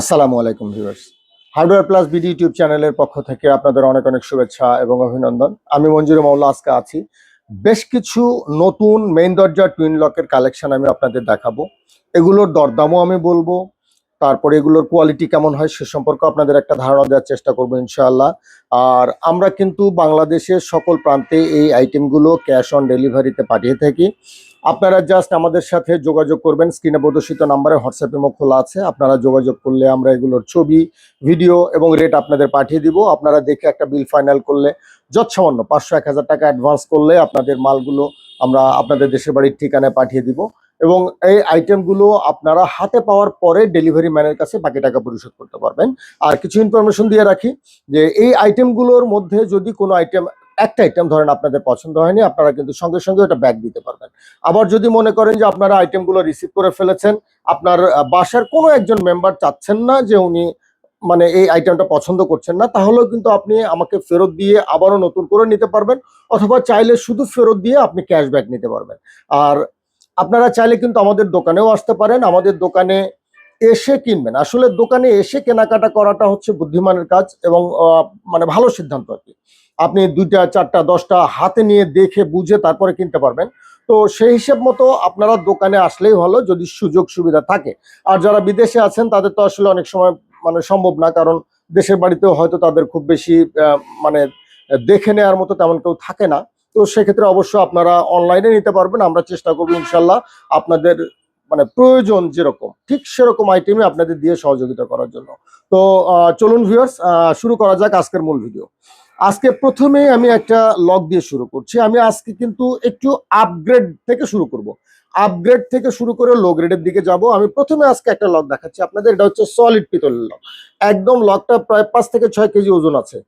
আসসালামু আলাইকুম viewers. Hardware plus BD YouTube চ্যানেলের পক্ষ থেকে আপনাদের অনেক অনেক শুভেচ্ছা এবং অভিনন্দন। আমি মঞ্জুর মাওলা, আজকে আছি। বেশ কিছু নতুন মেইন দরজার টুইন লকের কালেকশন আমি আপনাদের দেখাবো। এগুলোর দরদামও আমি বলব। তারপরে এগুলোর কোয়ালিটি কেমন হয় সে সম্পর্কে আপনাদের একটা ধারণা দেওয়ার চেষ্টা করব ইনশাআল্লাহ। আর আমরা কিন্তু বাংলাদেশের সকল প্রান্তে এই আইটেমগুলো ক্যাশ অন ডেলিভারিতে পাঠিয়ে থাকি। আপনারা জাস্ট আমাদের সাথে যোগাযোগ করবেন। স্ক্রিনে প্রদর্শিত নাম্বারে হোয়াটসঅ্যাপ ইমো খোলা আছে। আপনারা যোগাযোগ করলে আমরা এগুলোর ছবি ভিডিও এবং রেট আপনাদের পাঠিয়ে দিব। আপনারা দেখে একটা বিল ফাইনাল করলে যৎসামান্য পাঁচশো, এক হাজার টাকা অ্যাডভান্স করলে আপনাদের মালগুলো আমরা আপনাদের দেশের বাড়ির ঠিকানায় পাঠিয়ে দিব। এবং এই আইটেমগুলো আপনারা হাতে পাওয়ার পরে ডেলিভারি ম্যানের কাছে বাকি টাকা পরিশোধ করতে পারবেন। আর কিছু ইনফরমেশন দিয়ে রাখি যে, এই আইটেমগুলোর মধ্যে যদি কোনো আইটেম একটা আইটেম ধরেন আপনাদের পছন্দ হয়নি, আপনারা কিন্তু সঙ্গে সঙ্গে ওটা ব্যাক দিতে পারবেন। আবার যদি মনে করেন যে আপনারা আইটেমগুলো রিসিভ করে ফেলেছেন, আপনার বাসার কোনো একজন মেম্বার চাচ্ছেন না যে উনি মানে এই আইটেমটা পছন্দ করছেন না, তাহলেও কিন্তু আপনি আমাকে ফেরত দিয়ে আবারও নতুন করে নিতে পারবেন, অথবা চাইলে শুধু ফেরত দিয়ে আপনি ক্যাশব্যাক নিতে পারবেন। আর আপনারা চাইলে কিন্তু আমাদের দোকানেও আসতে পারেন, আমাদের দোকানে এসে কিনবেন। আসলে দোকানে এসে কেনাকাটা করাটা হচ্ছে বুদ্ধিমানের কাজ এবং মানে ভালো সিদ্ধান্ত আর কি। আপনি দুইটা, চারটা, দশটা হাতে নিয়ে দেখে বুঝে তারপরে কিনতে পারবেন। তো সেই হিসেব মতো আপনারা দোকানে আসলেই হলো যদি সুযোগ সুবিধা থাকে। আর যারা বিদেশে আছেন তাদের তো আসলে অনেক সময় মানে সম্ভব না, কারণ দেশের বাড়িতেও হয়তো তাদের খুব বেশি মানে দেখে নেওয়ার মতো তেমন কেউ থাকে না। তো সেক্ষেত্রে অবশ্য আপনারা অনলাইনে নিতে পারবেন। আমরা চেষ্টা করব ইনশাল্লাহ আপনাদের মানে প্রয়োজন যেরকম, ঠিক সেরকম আইটেমে আপনাদের দিয়ে সহযোগিতা করার জন্য। তো চলুন ভিউয়ার্স শুরু করা যাক আজকের মূল ভিডিও আজকে প্রথমে আমি একটা লক দিয়ে শুরু করছি। আমি আজকে কিন্তু একটু আপগ্রেড থেকে শুরু করব। আপগ্রেড থেকে শুরু করে লো গ্রেডের দিকে যাব। আমি প্রথমে আজকে একটা লক দেখাচ্ছি আপনাদের। এটা হচ্ছে সলিড পিতলের লক একদম লকটা প্রায় পাঁচ থেকে ছয় কেজি ওজন আছে।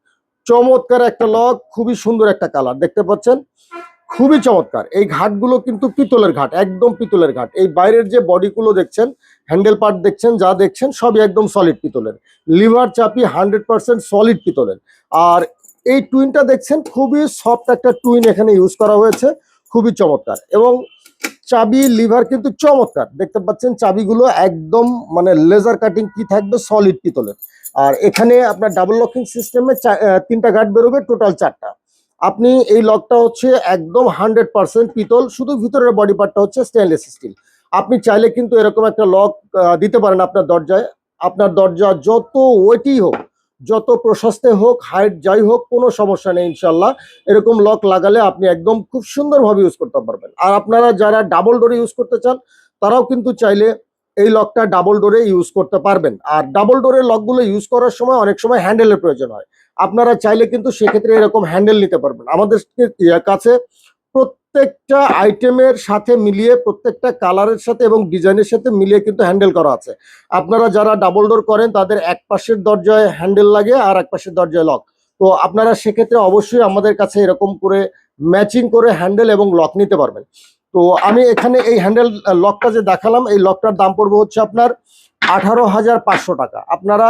চমৎকার একটা লক খুবই সুন্দর একটা কালার দেখতে পাচ্ছেন? খুবই চমৎকার। এই ঘাটগুলো কিন্তু পিতলের ঘাট, একদম পিতলের ঘাট। এই বাইরের যে বডিগুলো দেখছেন হ্যান্ডেল পার্ট দেখছেন, যা দেখছেন, সবই একদম সলিড পিতলের। লিভার চাপি হান্ড্রেড পার্সেন্ট সলিড পিতলের। আর এই টুইনটা দেখছেন, খুবই সফট একটা টুইন এখানে ইউজ করা হয়েছে, খুবই চমৎকার। এবং চাবি লিভার কিন্তু চমৎকার। দেখতে পাচ্ছেন চাবিগুলো একদম মানে লেজার কাটিং কি থাকবে? সলিড পিতলের। আর এখানে আপনার ডাবল লকিং সিস্টেমে তিনটা গার্ড বেরোবে টোটাল চারটা। আপনি এই লকটা হচ্ছে একদম হান্ড্রেড পার্সেন্ট পিতল, শুধু ভিতরের বডি পার্টটা হচ্ছে স্টেনলেস স্টিল আপনি চাইলে কিন্তু এরকম একটা লক দিতে পারেন আপনার দরজায়। আপনার দরজা যত ওয়েটই হোক যত প্রশস্তে হোক হাইট যাই হোক, কোনো সমস্যা নেই ইনশাল্লাহ। এরকম লক লাগালে আপনি একদম খুব সুন্দরভাবে ইউজ করতে পারবেন। আর আপনারা যারা ডাবল ডোরে ইউজ করতে চান, তারাও কিন্তু চাইলে এই লকটা ডাবল ডোরে ইউজ করতে পারবেন। আর ডাবল ডোরের লকগুলো ইউজ করার সময় অনেক সময় হ্যান্ডেলের প্রয়োজন হয়। আপনারা চাইলে কিন্তু সেক্ষেত্রে এরকম হ্যান্ডেল নিতে পারবেন। আমাদের কাছে প্রত্যেকটা আইটেমের সাথে মিলিয়ে, প্রত্যেকটা কালারের সাথে এবং ডিজাইনের সাথে মিলিয়ে কিন্তু হ্যান্ডেল করা আছে। আপনারা যারা ডাবল ডোর করেন, তাদের এক পাশের দরজায় হ্যান্ডেল লাগে আর এক পাশের দরজায় লক তো আপনারা সেক্ষেত্রে অবশ্যই আমাদের কাছে এরকম করে ম্যাচিং করে হ্যান্ডেল এবং লক নিতে পারবেন। তো আমি এখানে এই হ্যান্ডেল লকটা যে দেখালাম, এই লকটার দাম পড়বে হচ্ছে আপনার আঠারো হাজার পাঁচশো টাকা। আপনারা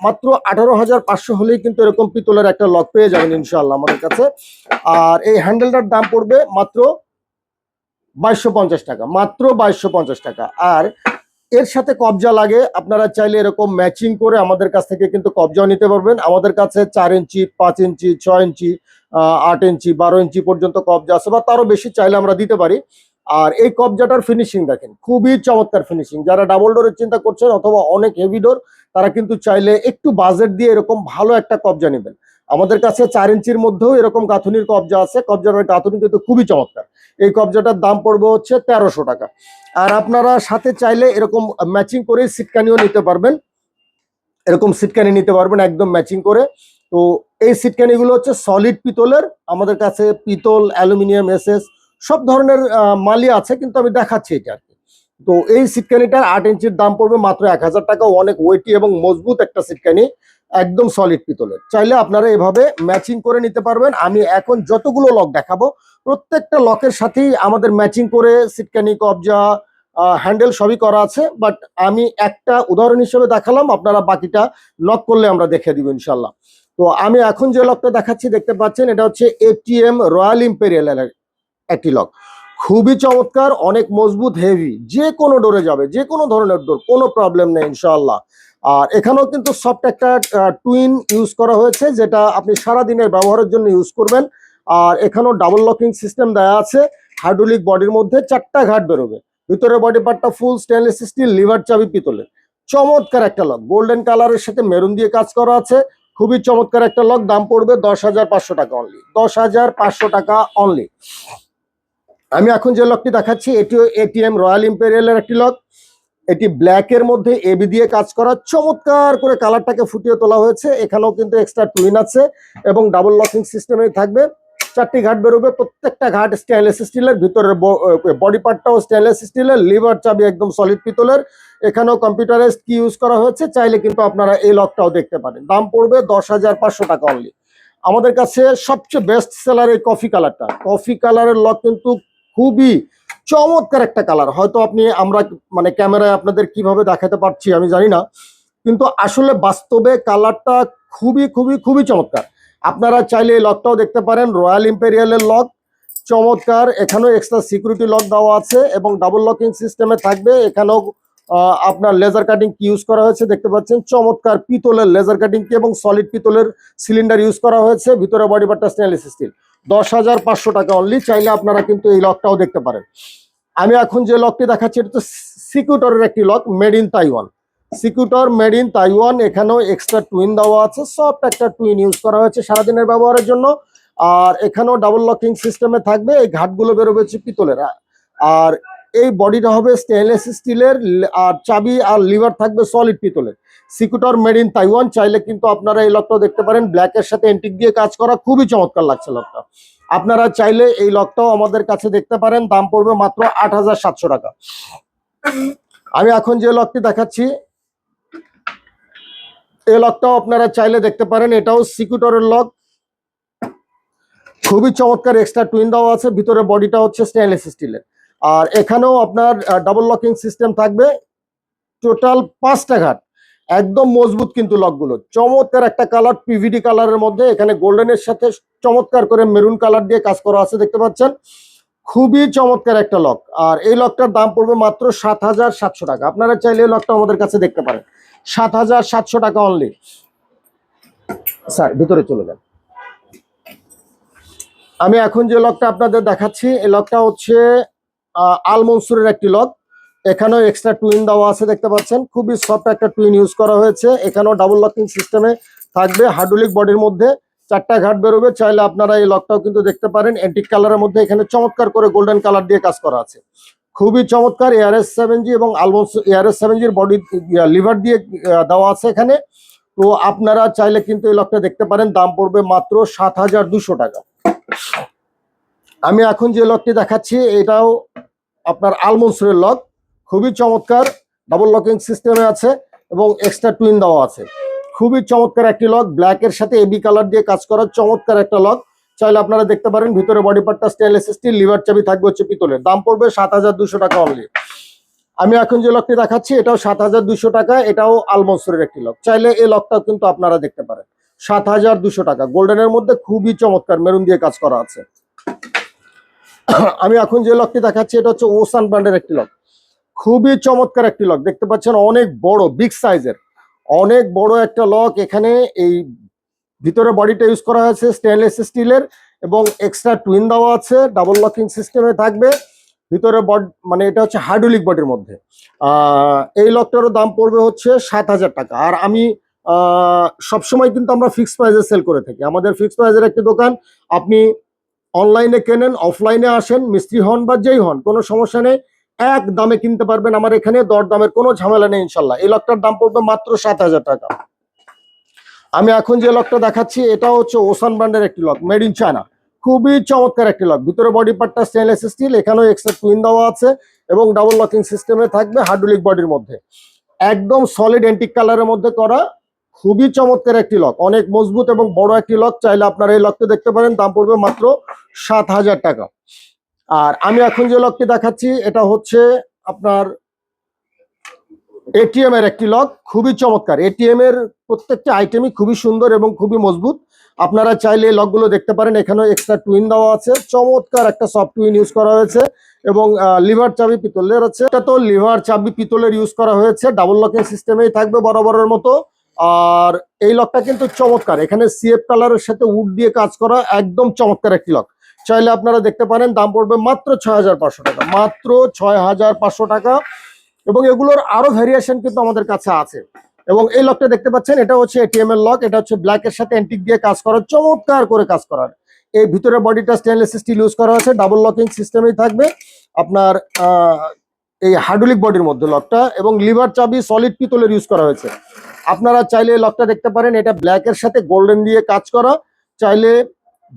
মাত্র আঠারো হাজার পাঁচশো হলেই কিন্তু এরকম পিতলের একটা লক পেয়ে যাবেন ইনশাল্লাহ আমাদের কাছে। আর এই হ্যান্ডেলটার দাম পড়বে মাত্র বাইশশো পঞ্চাশ টাকা, মাত্র বাইশশো পঞ্চাশ টাকা। আর এর সাথে কবজা লাগে, আপনারা চাইলে এরকম ম্যাচিং করে আমাদের কাছ থেকে কিন্তু কবজাও নিতে পারবেন। আমাদের কাছে চার ইঞ্চি, পাঁচ ইঞ্চি, ছয় ইঞ্চি আট ইঞ্চি, বারো ইঞ্চি পর্যন্ত কবজা আছে বা তারও বেশি চাইলে আমরা দিতে পারি। আর এই কবজাটার ফিনিশিং দেখেন, খুবই চমৎকার ফিনিশিং যারা ডাবল ডোরের চিন্তা করছেন অথবা অনেক হেভি ডোর তারা কিন্তু চাইলে একটু বাজেট দিয়ে এরকম ভালো একটা কবজা নেবেন। আমাদের কাছে চার ইঞ্চির মধ্যেও এরকম গাঁথুনির কবজা আছে। কবজাটার গাঁথুনি কিন্তু খুবই চমৎকার। এই কবজাটার দাম পড়বে হচ্ছে তেরোশো টাকা। আর আপনারা সাথে চাইলে এরকম ম্যাচিং করে সিটকানিও নিতে পারবেন। এরকম সিটকানি নিতে পারবেন, একদম ম্যাচিং করে। তো এই সিটকানিগুলো হচ্ছে সলিড পিতলের। আমাদের কাছে পিতল, অ্যালুমিনিয়াম এসএস সব ধরনের মালি আছে, কিন্তু আমি দেখাচ্ছি এটা আর কি। তো এই সিটকানিটার আট ইঞ্চির দাম পড়বে মাত্র এক হাজার টাকা। অনেক ওয়েটি এবং মজবুত একটা সিটকানি, একদম সলিড পিতলের। চাইলে আপনারা এভাবে ম্যাচিং করে নিতে পারবেন। আমি এখন যতগুলো লক দেখাবো, প্রত্যেকটা লকের সাথেই আমাদের ম্যাচিং করে সিটকানি, কবজা হ্যান্ডেল সবই করা আছে। বাট আমি একটা উদাহরণ হিসেবে দেখালাম, আপনারা বাকিটা লক করলে আমরা দেখে দিব ইনশাল্লাহ তো আমি এখন যে লকটা দেখাচ্ছি, দেখতে পাচ্ছেন, এটা হচ্ছে এটিএম রয়্যাল ইম্পেরিয়াল একটি লক খুবই চমৎকার, অনেক মজবুত হেভি যে কোনো ডোরে যাবে, যে কোনো ধরনের ডোর কোনো প্রবলেম নেই ইনশাল্লাহ আর এখানেও কিন্তু সফট একটা টুইন ইউজ করা হয়েছে, যেটা আপনি সারা দিনের ব্যবহারের জন্য ইউজ করবেন। আর এখানেও ডাবল লকিং সিস্টেম দেওয়া আছে হাইড্রোলিক বডির মধ্যে চারটা ঘাট বেরোবে। ভিতরে বডি পার্টটা ফুল স্টেনলেস স্টিল লিভার চাবি পিতলের। চমৎকার একটা লক গোল্ডেন কালারের সাথে মেরুন দিয়ে কাজ করা আছে। খুবই চমৎকার একটা লক দাম পড়বে দশ হাজার পাঁচশো টাকা অনলি দশ হাজার পাঁচশো টাকা অনলি আমি এখন যে লকটি দেখাচ্ছি এটিও এটিএম রয়্যাল ইম্পেরিয়ালের একটি লক এটি ব্ল্যাকের মধ্যে এবি দিয়ে কাজ করা। চমৎকার করে কালারটাকে ফুটিয়ে তোলা হয়েছে। এখানেও কিন্তু এক্সট্রা টুইন আছে এবং ডাবল লকিং সিস্টেমে থাকবে। চারটি ঘাট বেরোবে। প্রত্যেকটা ঘাট স্টেনলেস স্টিলের ভিতরের বডি পার্টটাও স্টেনলেস স্টিলের লিভার চাবি একদম সলিড পিতলের। এখানেও কম্পিউটারাইজ কি ইউজ করা হয়েছে। চাইলে কিন্তু আপনারা এই লকটাও দেখতে পারেন। দাম পড়বে দশ হাজার পাঁচশো টাকা অনলি আমাদের কাছে সবচেয়ে বেস্ট সেলার এই কফি কালারটা কফি কালারের লক কিন্তু খুবই চমৎকার একটা কালার হয়তো আপনি আমরা মানে ক্যামেরায় আপনাদের কীভাবে দেখাতে পারছি আমি জানি না। কিন্তু আসলে বাস্তবে কালারটা খুবই খুবই খুবই চমৎকার। আপনারা চাইলে এই লকটাও দেখতে পারেন। রয়্যাল ইম্পেরিয়ালের লক চমৎকার। এখানেও এক্সট্রা সিকিউরিটি লক দেওয়া আছে এবং ডাবল লকিং সিস্টেমে থাকবে। এখানেও আপনার লেজার কাটিং কি ইউজ করা হয়েছে। দেখতে পাচ্ছেন, চমৎকার পিতলের লেজার কাটিং কি এবং সলিড পিতলের সিলিন্ডার ইউজ করা হয়েছে। ভিতরে বডি পার্টটা স্টেনলেস স্টিল দশ হাজার পাঁচশো টাকা অনলি চাইলে আপনারা কিন্তু এই লকটাও দেখতে পারেন। আমি এখন যে লকটি দেখাচ্ছি, এটা তো সিকিউটরের একটি lock made in Taiwan Secutor made in Taiwan এখানেও এক্সট্রা টুইন দেওয়া আছে সফট একটা টুইন ইউজ করা হয়েছে সারাদিনের ব্যবহারের জন্য। আর এখানেও ডাবল লকিং সিস্টেমে থাকবে, এই ঘাটগুলো বেরোবে হচ্ছে পিতলের আর এই বডিটা হবে স্টেনলেস স্টিলের আর চাবি আর লিভার থাকবে সলিড পিতলের। সিকিউটর মেড ইন তাইওয়ান চাইলে কিন্তু আপনারা এই লকটাও দেখতে পারেন। ব্ল্যাকের সাথে এন্টিক দিয়ে কাজ করা খুবই চমৎকার লাগছে লকটা আপনারা চাইলে এই লকটাও আমাদের কাছে দেখতে পারেন। দাম পড়বে মাত্র আট হাজার সাতশো টাকা। আমি এখন যে লকটি দেখাচ্ছি, এই লকটাও আপনারা চাইলে দেখতে পারেন। এটাও সিকিউটরের লক খুবই চমৎকার এক্সট্রা টুইন দেওয়া আছে। ভিতরে বডিটা হচ্ছে স্টেনলেস স্টিলের আর এখানেও আপনার ডাবল লকিং সিস্টেম থাকবে। টোটাল পাঁচটা ঘাট। একদম মজবুত কিন্তু লকগুলো। চমৎকার একটা কালার পিভিডি কালারের মধ্যে। এখানে গোল্ডেনের সাথে চমৎকার করে মেরুন কালার দিয়ে কাজ করা আছে, দেখতে পাচ্ছেন? খুবই চমৎকার একটা লক আর এই লকটার দাম পড়বে মাত্র সাত হাজার সাতশো টাকা। আপনারা চাইলে এই লকটা আমাদের কাছে দেখতে পারেন। সাত হাজার সাতশো টাকা অনলি স্যার, ভিতরে চলে যান। আমি এখন যে লকটা আপনাদের দেখাচ্ছি, এই লকটা হচ্ছে আল মনসুরের একটি লক এখানেও এক্সট্রা টুইন দেওয়া আছে, দেখতে পাচ্ছেন। খুবই সফট একটা টুইন ইউজ করা হয়েছে। এখানেও ডাবল লকিং সিস্টেমে থাকবে। হাইড্রোলিক বডির মধ্যে চারটা ঘাট বেরোবে। চাইলে আপনারা এই লকটাও কিন্তু দেখতে পারেন। অ্যান্টিক কালারের মধ্যে এখানে চমৎকার করে গোল্ডেন কালার দিয়ে কাজ করা আছে। খুবই চমৎকার এআরএস সেভেন জি এবং আলমোস এআরএস সেভেন জির বডি লিভার দিয়ে দেওয়া আছে এখানে। তো আপনারা চাইলে কিন্তু এই লকটা দেখতে পারেন। দাম পড়বে মাত্র সাত হাজার দুশো টাকা। আমি এখন যে লকটি দেখাচ্ছি, এটাও আপনার আলমনসুরের লক। খুবই চমৎকার। ডাবল লকিং সিস্টেমে আছে এবং এক্সট্রা টুইন দেওয়া আছে। খুবই চমৎকার একটি লক। ব্ল্যাকের সাথে এবি কালার দিয়ে কাজ করা চমৎকার একটা লক। চাইলে আপনারা দেখতে পারেন, ভিতরে বডি পার্টটা স্টেনলেস স্টিল লিভার চাবি থাকবে হচ্ছে পিতলের। দাম পড়বে সাত হাজার দুশো টাকা অনলি আমি এখন যে লকটি দেখাচ্ছি, এটাও সাত হাজার দুশো টাকা। এটাও আলমনসুরের একটি লক। চাইলে এই লকটাও কিন্তু আপনারা দেখতে পারেন। সাত হাজার দুশো টাকা। গোল্ডেনের মধ্যে খুবই চমৎকার। মেরুন দিয়ে কাজ করা আছে। আমি এখন যে লকটি দেখাচ্ছি, এটা হচ্ছে ওসান ব্র্যান্ডের একটি লক খুবই চমৎকার একটি লক দেখতে পাচ্ছেন অনেক বড় বিগ সাইজের অনেক বড় একটা লক এখানে এই ভিতরে বডিটা ইউজ করা হয়েছে স্টেনলেস স্টিলের এবং এক্সট্রা টুইন দেওয়া আছে ডাবল লকিং সিস্টেমে থাকবে। ভিতরে বড মানে এটা হচ্ছে হাইড্রোলিক বডির মধ্যে। এই লকটারও দাম পড়বে হচ্ছে সাত হাজার টাকা। আর আমি সবসময় কিন্তু আমরা ফিক্স প্রাইসে সেল করে থাকি। আমাদের ফিক্সড প্রাইসের একটি দোকান, আপনি অনলাইনে কেনেন, অফলাইনে আসেন, মিস্ত্রি হন বা যেই হন, কোনো সমস্যা নেই। এক দামে কিনতে পারবেন আমার এখানে দর দামের কোনো ঝামেলা নেই ইনশাল্লাহ। এই লকটার দাম পড়বে মাত্র সাত হাজার টাকা। আমি এখন যে লকটা দেখাচ্ছি, এটা হচ্ছে ওসান ব্র্যান্ডের একটি লক, মেড ইন চায়না। খুবই চমৎকার একটি লক। ভিতরে বডি পার্টটা স্টেনলেস স্টিল এখানেও এক্সট্রা টুইন দেওয়া আছে এবং ডাবল লকিং সিস্টেমে থাকবে হাইড্রোলিক বডির মধ্যে। একদম সলিড এন্টিক কালারের মধ্যে করা খুবই চমৎকার একটি লক অনেক মজবুত এবং বড় একটি লক চাইলে আপনারা এই লকটি দেখতে পারেন। দাম পড়বে মাত্র সাত হাজার টাকা। আর আমি এখন যে লকটি দেখাচ্ছি, এটা হচ্ছে আপনার এটিএম এর একটি লক খুবই চমৎকার। এটিএম এর প্রত্যেকটা আইটেমই খুবই সুন্দর এবং খুবই মজবুত। আপনারা চাইলে লকগুলো দেখতে পারেন। এখানেও এক্সট্রা টুইন দেওয়া আছে। চমৎকার একটা সফট টুইন ইউজ করা হয়েছে এবং লিভার চাবি পিতলের আছে। এটা তো লিভার চাবি পিতলের ইউজ করা হয়েছে। ডাবল লকিং সিস্টেমেই থাকবে বরাবরের মতো। আর এই লকটা কিন্তু চমৎকার। এখানে সিএফ কালারের সাথে উড দিয়ে কাজ করা একদম চমৎকার একটি লক চাইলে আপনারা দেখতে পারেন, দাম পড়বে মাত্র ছয় হাজার পাঁচশো টাকা, মাত্র ছয় হাজার পাঁচশো টাকা। এবং এগুলোর আরও ভ্যারিয়েশন কিন্তু আমাদের কাছে আছে। এবং এই লকটা দেখতে পাচ্ছেন, এটা হচ্ছে এটিএম এর লক এটা হচ্ছে ব্ল্যাক এর সাথে অ্যান্টিক দিয়ে কাজ করা, চমৎকার করে কাজ করার এই ভিতরে বডিটা স্টেনলেস স্টিল ইউজ করা হয়েছে ডাবল লকিং সিস্টেমেই থাকবে। আপনার এই হাইড্রোলিক বডির মধ্যে লকটা এবং লিভার চাবি সলিড পিতলের ইউজ করা হয়েছে। আপনারা চাইলে লকটা দেখতে পারেন, এটা ব্ল্যাক এর সাথে গোল্ডেন দিয়ে কাজ করা। চাইলে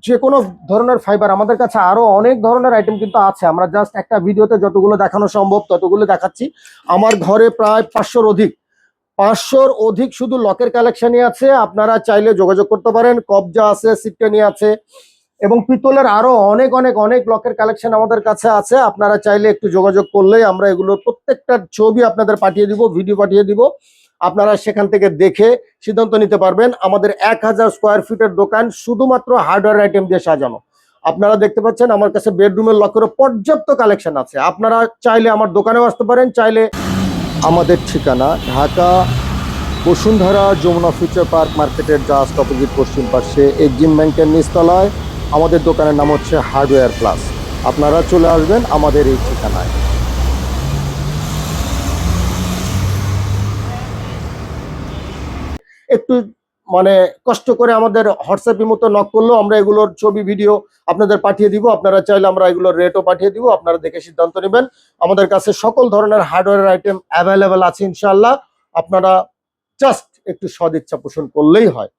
যে কোনো ধরনের ফাইবার আমাদের কাছে আরও অনেক ধরনের আইটেম কিন্তু আছে। আমরা জাস্ট একটা ভিডিওতে যতগুলো দেখানো সম্ভব ততগুলো দেখাচ্ছি। আমার ঘরে প্রায় পাঁচশোর অধিক। পাঁচশোর অধিক শুধু লকের কালেকশনই আছে। আপনারা চাইলে যোগাযোগ করতে পারেন। কবজা আছে সিটকানি আছে। এবং পিতলের আরও অনেক অনেক অনেক লকের কালেকশন আমাদের কাছে আছে। আপনারা চাইলে একটু যোগাযোগ করলেই আমরা এগুলোর প্রত্যেকটার ছবি আপনাদের পাঠিয়ে দিব ভিডিও পাঠিয়ে দিব। আপনারা সেখান থেকে দেখে সিদ্ধান্ত নিতে পারবেন আমাদের এক হাজার স্কোয়ার ফিটের দোকান শুধুমাত্র হার্ডওয়্যার আইটেম দিয়ে সাজানো। আপনারা দেখতে পাচ্ছেন আমার কাছে বেডরুমের লকেরও পর্যাপ্ত কালেকশন আছে। আপনারা চাইলে আমার দোকানেও আসতে পারেন, চাইলে আমাদের ঠিকানা ঢাকা বসুন্ধরা যমুনা ফিউচার পার্ক মার্কেটের জাস্ট অপোজিট পশ্চিম পাশে এক্সিম ব্যাংকের নিচতলায়। আমাদের দোকানের নাম হচ্ছে হার্ডওয়্যার প্লাস আপনারা চলে আসবেন আমাদের এই ঠিকানায়। একটু মানে কষ্ট করে আমাদের হোয়াটসঅ্যাপের মতো নক করলেও আমরা এগুলোর ছবি ভিডিও আপনাদের পাঠিয়ে দিব। আপনারা চাইলে আমরা এগুলোর রেটও পাঠিয়ে দিব। আপনারা দেখে সিদ্ধান্ত নেবেন। আমাদের কাছে সকল ধরনের হার্ডওয়্যার আইটেম অ্যাভেলেবেল আছে ইনশাল্লাহ আপনারা জাস্ট একটু সদিচ্ছা পোষণ করলেই হয়।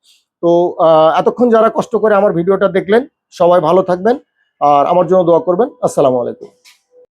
তো এতক্ষণ যারা কষ্ট করে আমার ভিডিওটা দেখলেন, সবাই ভালো থাকবেন। আর আমার জন্য দোয়া করবেন। আসসালামু আলাইকুম।